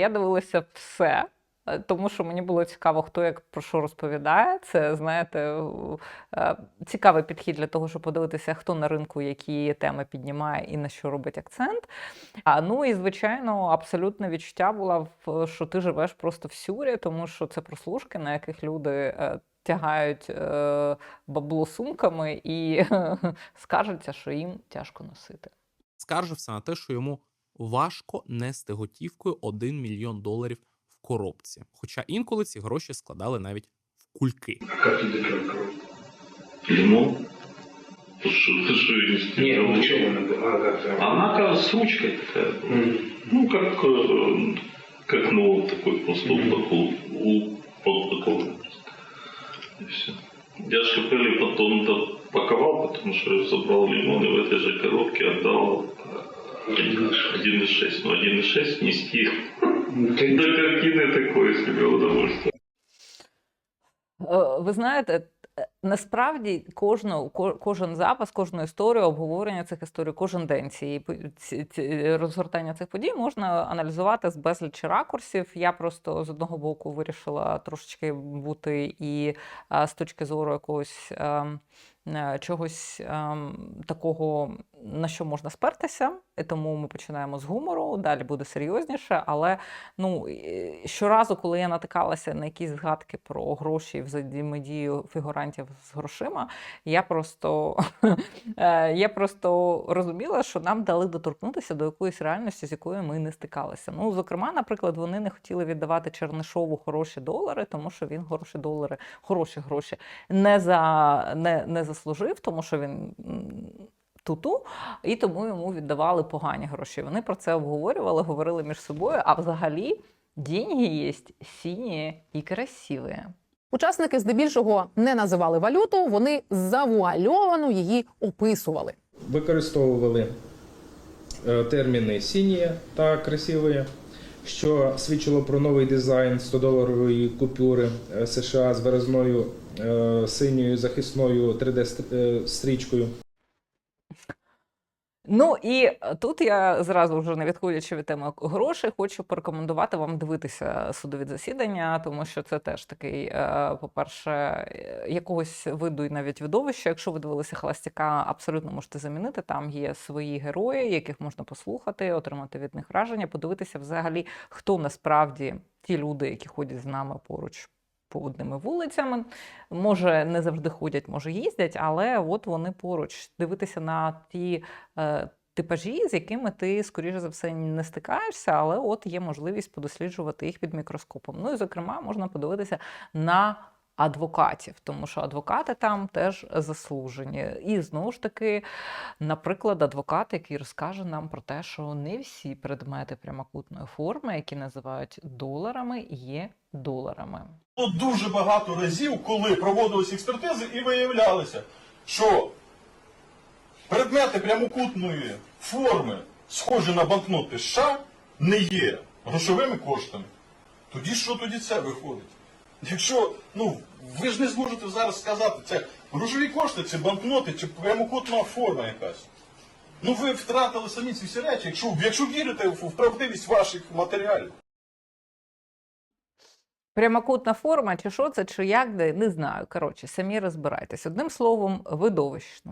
Я дивилася все. е, Тому що мені було цікаво, хто як про що розповідає. Це знаєте е, цікавий підхід для того, щоб подивитися, хто на ринку які теми піднімає і на що робить акцент. А ну і звичайно, абсолютне відчуття було, в- що ти живеш просто в сюрі, тому що це прослушки, на яких люди е, тягають е, бабло сумками і скаржаться, що їм тяжко носити. скаржився на те, що йому важко нести готівкою 1 мільйон доларів в коробці. Хоча інколи ці гроші складали навіть в кульки. Как ты допил коробку? Лимон? Ты что, ты что, я не Нет, стирал? ну что она была, как там? Она оказывается с ручкой такая. М. Ну, как, э, как ну, вот такой просто Мгм. вот такой, у- под такого. И все. Я шипели потом допаковал, потому что я забрал лимон и в этой же коробке отдал э, 1,6. Ну, 1,6 нести Ну, до картины такое себе удовольствие. Е, Ви знаєте, е, насправді кожну, кожен запис, кожну історію, обговорення цих історій, кожен день цієї ці, ці, розгортання цих подій можна аналізувати з безлічі ракурсів. Я просто з одного боку вирішила трошечки бути і а, з точки зору якогось. Е, Чогось ем, такого, на що можна спертися, і тому ми починаємо з гумору, далі буде серйозніше. Але ну, щоразу, коли я натикалася на якісь згадки про гроші взаємодію фігурантів з грошима, я просто, е, я просто розуміла, що нам дали доторкнутися до якоїсь реальності, з якою ми не стикалися. Ну, зокрема, наприклад, вони не хотіли віддавати Чернишову хороші долари, тому що він хороші долари, хороші гроші не, за, не, не заслужив, тому що він. Туту, і тому йому віддавали погані гроші. Вони про це обговорювали, говорили між собою. А взагалі деньги є сині і красиві. Учасники здебільшого не називали валюту, вони завуальовано її описували. використовували е, терміни сіні та красиві, що свідчило про новий дизайн 100-доларової купюри е, США з виразною е, синьою захисною 3D-стрічкою. Ну і е, тут я зразу вже не відходячи від теми грошей, хочу порекомендувати вам дивитися судові засідання, тому що це теж такий, е, по-перше, е, якогось виду і навіть видовище. Якщо ви дивилися холостяка, абсолютно можете замінити. Там є свої герої, яких можна послухати, отримати від них враження, подивитися взагалі, хто насправді ті люди, які ходять з нами поруч. Одними вулицями, може, не завжди ходять, може їздять, але от вони поруч. Дивитися на ті е, типажі, з якими ти, скоріше за все, не стикаєшся, але от є можливість подосліджувати їх під мікроскопом. Ну і, зокрема, можна подивитися на адвокатів, тому що адвокати там теж заслужені. І знову ж таки, наприклад, адвокат, який розкаже нам про те, що не всі предмети прямокутної форми, які називають доларами, є доларами. Було дуже багато разів, коли проводилися експертизи і виявлялося, що предмети прямокутної форми, схожі на банкноти США, не є грошовими коштами. Тоді що тоді це виходить? Якщо, ну, ви ж не зможете зараз сказати, це грошові кошти, це банкноти, чи прямокутна форма якась. Ну ви втратили самі ці всі речі, якщо, якщо вірите в, правдивість ваших матеріалів. Прямокутна форма, чи що це, чи як, де, не знаю. Коротше, самі розбирайтесь. Одним словом, видовищно.